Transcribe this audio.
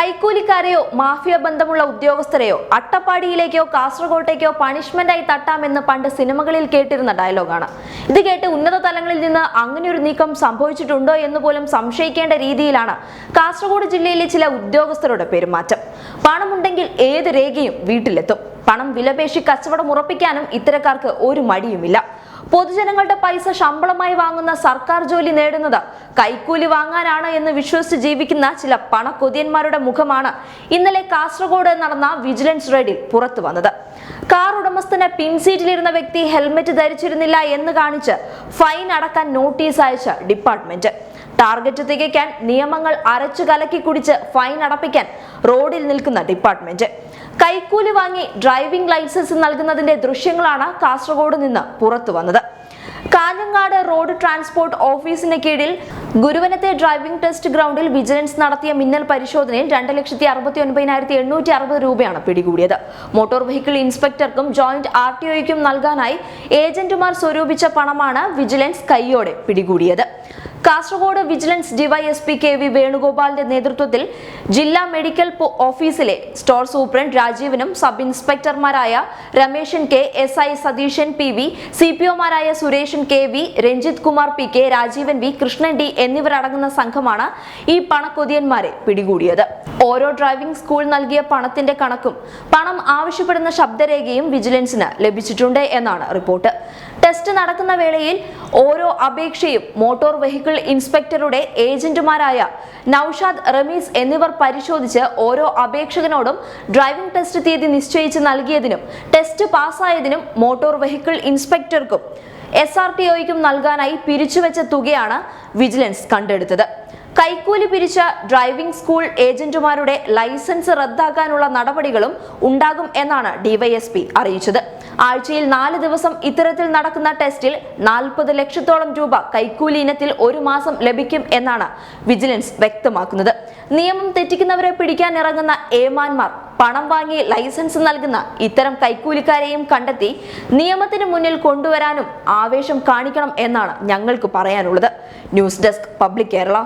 കൈക്കൂലിക്കാരെയോ mafia ബന്ധമുള്ള ഉദ്യോഗസ്ഥരെയോ അട്ടപ്പാടിയിലേക്കോ കാസർഗോട്ടേക്കോ പണിഷ്മെന്റായി തട്ടാമെന്ന് പണ്ട് സിനിമകളിൽ കേട്ടിരുന്ന ഡയലോഗാണ്. ഇത് കേട്ട് ഉന്നത തലങ്ങളിൽ നിന്ന് അങ്ങനെ ഒരു നീക്കം സംഭവിച്ചിട്ടുണ്ടോ എന്ന് പോലും സംശയിക്കേണ്ട രീതിയിലാണ് കാസർഗോഡ് ജില്ലയിലെ ചില ഉദ്യോഗസ്ഥരുടെ പെരുമാറ്റം. പണമുണ്ടെങ്കിൽ ഏത് രേഖയും വീട്ടിലെത്തും. പണം വിലപേശി കച്ചവടം ഉറപ്പിക്കാനും ഇത്തരക്കാർക്ക് ഒരു മടിയുമില്ല. പൊതുജനങ്ങളുടെ പൈസ ശമ്പളമായി വാങ്ങുന്ന സർക്കാർ ജോലി നേടുന്നത് കൈക്കൂലി വാങ്ങാനാണ് എന്ന് വിശ്വസിച്ച് ജീവിക്കുന്ന ചില പണക്കൊതിയന്മാരുടെ മുഖമാണ് ഇന്നലെ കാസർഗോഡ് നടന്ന വിജിലൻസ് റെയ്ഡിൽ പുറത്തു വന്നത്. കാർ ഉടമസ്ഥന് പിൻസീറ്റിലിരുന്ന വ്യക്തി ഹെൽമെറ്റ് ധരിച്ചിരുന്നില്ല എന്ന് കാണിച്ച് ഫൈൻ അടക്കാൻ നോട്ടീസ് അയച്ച ഡിപ്പാർട്ട്മെന്റ്. ടാർഗറ്റ് തികയ്ക്കാൻ നിയമങ്ങൾ അരച്ചു കലക്കി കുടിച്ച് ഫൈൻ അടപ്പിക്കാൻ റോഡിൽ നിൽക്കുന്ന ഡിപ്പാർട്ട്മെന്റ്. കൈക്കൂലി വാങ്ങി ഡ്രൈവിംഗ് ലൈസൻസ് നൽകുന്നതിന്റെ ദൃശ്യങ്ങളാണ് കാസർഗോഡ് നിന്ന് പുറത്തു വന്നത്. കാഞ്ഞങ്ങാട് റോഡ് ട്രാൻസ്പോർട്ട് ഓഫീസിന് കീഴിൽ ഗുരുവനത്തെ ഡ്രൈവിംഗ് ടെസ്റ്റ് ഗ്രൗണ്ടിൽ വിജിലൻസ് നടത്തിയ മിന്നൽ പരിശോധനയിൽ രണ്ട് ലക്ഷത്തി അറുപത്തി ഒൻപതിനായിരത്തി എണ്ണൂറ്റി അറുപത് രൂപയാണ് പിടികൂടിയത്. മോട്ടോർ വെഹിക്കിൾ ഇൻസ്പെക്ടർക്കും ജോയിന്റ് ആർ ടി ഒയ്ക്കും നൽകാനായി ഏജന്റുമാർ സ്വരൂപിച്ച പണമാണ് വിജിലൻസ് കൈയോടെ പിടികൂടിയത്. Kasaragod vigilance DYSP K V വേണുഗോപാലിന്റെ നേതൃത്വത്തിൽ ജില്ലാ മെഡിക്കൽ ഓഫീസിലെ സ്റ്റോർ സൂപ്രണ്ട് രാജീവനും sub ഇൻസ്പെക്ടർമാരായ Rameshan K S I Satheeshan P V C P ഒമാരായ Sureshan K V Ranjith Kumar P K Rajeevan V Krishnan D എന്നിവരടങ്ങുന്ന സംഘമാണ് ഈ പണക്കൊതിയന്മാരെ പിടികൂടിയത്. ഓരോ ഡ്രൈവിംഗ് സ്കൂൾ നൽകിയ പണത്തിന്റെ കണക്കും പണം ആവശ്യപ്പെടുന്ന ശബ്ദരേഖയും വിജിലൻസിന് ലഭിച്ചിട്ടുണ്ട് എന്നാണ് റിപ്പോർട്ട്. ടെസ്റ്റ് നടക്കുന്ന വേളയിൽ ഓരോ അപേക്ഷയും മോട്ടോർ വെഹിക്കിൾ ഇൻസ്പെക്ടറുടെ ഏജന്റുമാരായ നൌഷാദ് റമീസ് എന്നിവർ പരിശോധിച്ച് ഓരോ അപേക്ഷകനോടും ഡ്രൈവിംഗ് ടെസ്റ്റ് തീയതി നിശ്ചയിച്ച് നൽകിയതിനും ടെസ്റ്റ് പാസ്സായതിനും മോട്ടോർ വെഹിക്കിൾ ഇൻസ്പെക്ടർക്കും എസ് ആർ ടി ഒയ്ക്കും നൽകാനായി പിരിച്ചുവെച്ച തുകയാണ് വിജിലൻസ് കണ്ടെടുത്തത്. കൈക്കൂലി പിരിച്ച ഡ്രൈവിംഗ് സ്കൂൾ ഏജന്റുമാരുടെ ലൈസൻസ് റദ്ദാക്കാനുള്ള നടപടികളും ഉണ്ടാകും എന്നാണ് ഡിവൈഎസ്പി അറിയിച്ചത്. ആഴ്ചയിൽ നാല് ദിവസം ഇത്തരത്തിൽ നടക്കുന്ന ടെസ്റ്റിൽ നാൽപ്പത് ലക്ഷത്തോളം രൂപ കൈക്കൂലി ഇനത്തിൽ ഒരു മാസം ലഭിക്കും എന്നാണ് വിജിലൻസ് വ്യക്തമാക്കുന്നത്. നിയമം തെറ്റിക്കുന്നവരെ പിടിക്കാൻ ഇറങ്ങുന്ന ഏമാന്മാർ പണം വാങ്ങി ലൈസൻസ് നൽകുന്ന ഇത്തരം കൈക്കൂലിക്കാരെയും കണ്ടെത്തി നിയമത്തിന് മുന്നിൽ കൊണ്ടുവരാനും ആവേശം കാണിക്കണം എന്നാണ് ഞങ്ങൾക്ക് പറയാനുള്ളത്. News desk public Kerala.